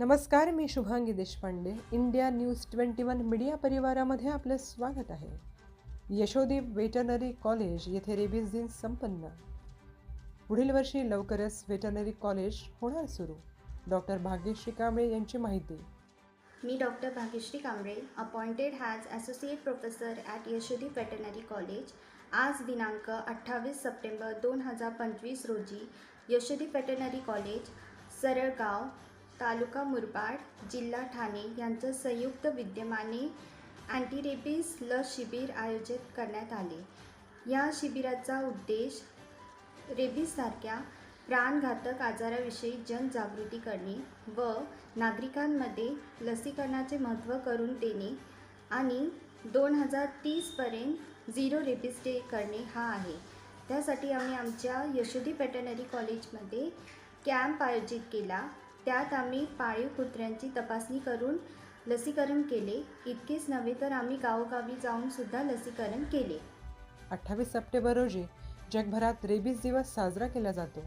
नमस्कार मी Shubhangi Deshpande. India news twenty one media परिवारामध्ये आपलं स्वागत आहे. यशोदीप वेटनरी कॉलेज येथे रेबीज दिन संपन्न. पुढील वर्षी लवकरच वेटनरी कॉलेज होणार सुरू. डॉक्टर भाग्यश्री कांबळे यांची माहिती. मी doctor Bhagyashree Kamble appointed has associate professor at Yashodi veterinary college. आज दिनांक अठ्ठावीस सप्टेंबर दोन हजार पंचवीस रोजी यशोदी वेटनरी कॉलेज सरळगाव तालुका मुरबाड जिल्हा ठाणे यांचं संयुक्त विद्यमाने अँटी रेबीज लस शिबिर आयोजित करण्यात आले. या शिबिराचा उद्देश रेबीजसारख्या प्राणघातक आजाराविषयी जनजागृती करणे व नागरिकांमध्ये लसीकरणाचे महत्त्व करून देणे आणि दोन हजार तीसपर्यंत झिरो रेबीज डे करणे हा आहे. त्यासाठी आम्ही आमच्या यशोदी वेटनरी कॉलेजमध्ये कॅम्प आयोजित केला. त्यात आम्ही पाळीव कुत्र्यांची तपासणी करून लसीकरण केले. इतकेच नव्हे तर आम्ही गावोगावी जाऊनसुद्धा लसीकरण केले. अठ्ठावीस सप्टेंबर रोजी जगभरात रेबीज दिवस साजरा केला जातो.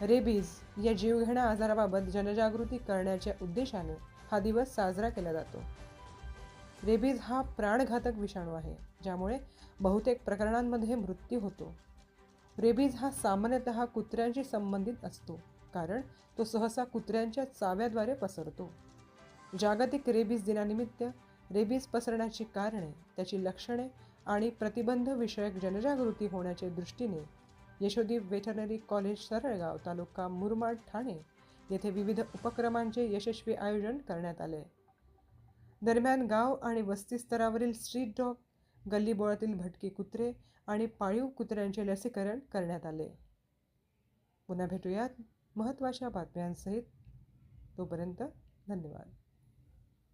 रेबीज या जीवघेणा आजाराबाबत जनजागृती करण्याच्या उद्देशाने हा दिवस साजरा केला जातो. रेबीज हा प्राणघातक विषाणू आहे ज्यामुळे बहुतेक प्रकरणांमध्ये मृत्यू होतो. रेबीज हा सामान्यतः कुत्र्यांशी संबंधित असतो कारण तो सहसा कुत्र्यांच्या चाव्याद्वारे पसरतो. जागतिक रेबीज दिनानिमित्त रेबीज पसरण्याची कारणे त्याची लक्षणे आणि प्रतिबंध विषयक जनजागृती होण्याच्या दृष्टीने यशोदी वेटरनरी कॉलेज सरळगाव तालुका मुरमाड ठाणे येथे विविध उपक्रमांचे यशस्वी आयोजन करण्यात आले. दरम्यान गाव आणि वस्ती स्तरावरील स्ट्रीट डॉग गल्लीबोळातील भटकी कुत्रे आणि पाळीव कुत्र्यांचे लसीकरण करण्यात आले. पुन्हा भेटूयात महत्त्वाच्या बातम्यांसहित. तोपर्यंत धन्यवाद.